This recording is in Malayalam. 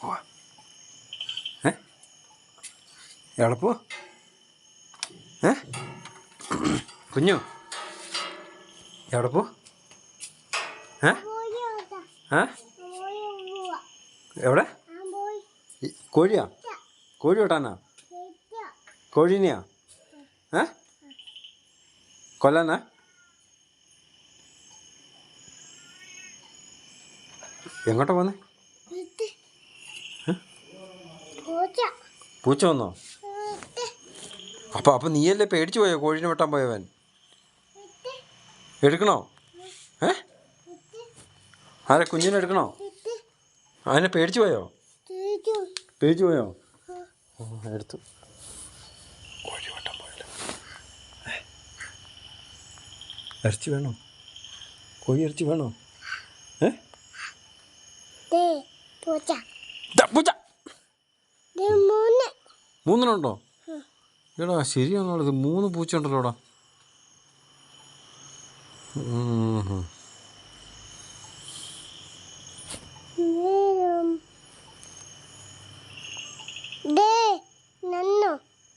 പോവാ. ഏ? എവിടെ പോവാ? ഏ? കുഞ്ഞു എവിടെ പോ ഏ? ഏ? എവിടെ? കോഴിയാ? കോഴി വെട്ടാനാ? കോഴീനെയാ? ഏ? കൊല്ലാനാ? എങ്ങോട്ടാ പോന്നെ? പൂച്ച. വന്നോ അപ്പോൾ അപ്പോൾ നീയല്ലേ പേടിച്ചു പോയോ? കോഴിനെ വെട്ടാൻ പോയവൻ. എടുക്കണോ? ഏ? ആരെ കുഞ്ഞിനെ എടുക്കണോ? അതിനെ പേടിച്ചു പോയോ? പേടിച്ചു പോയോ. എടുത്തു. കോഴി വെട്ടാൻ പോയല്ലോ? ഇറച്ചി വേണോ? കോഴി ഇറച്ചി വേണോ? ഏ? പൂച്ച. പൂച്ച. മൂന്നെണ്ണുണ്ടോ എടാ ശരിയാണോ ഇത്? മൂന്ന് പൂച്ച ഉണ്ടല്ലോടാ ഉം.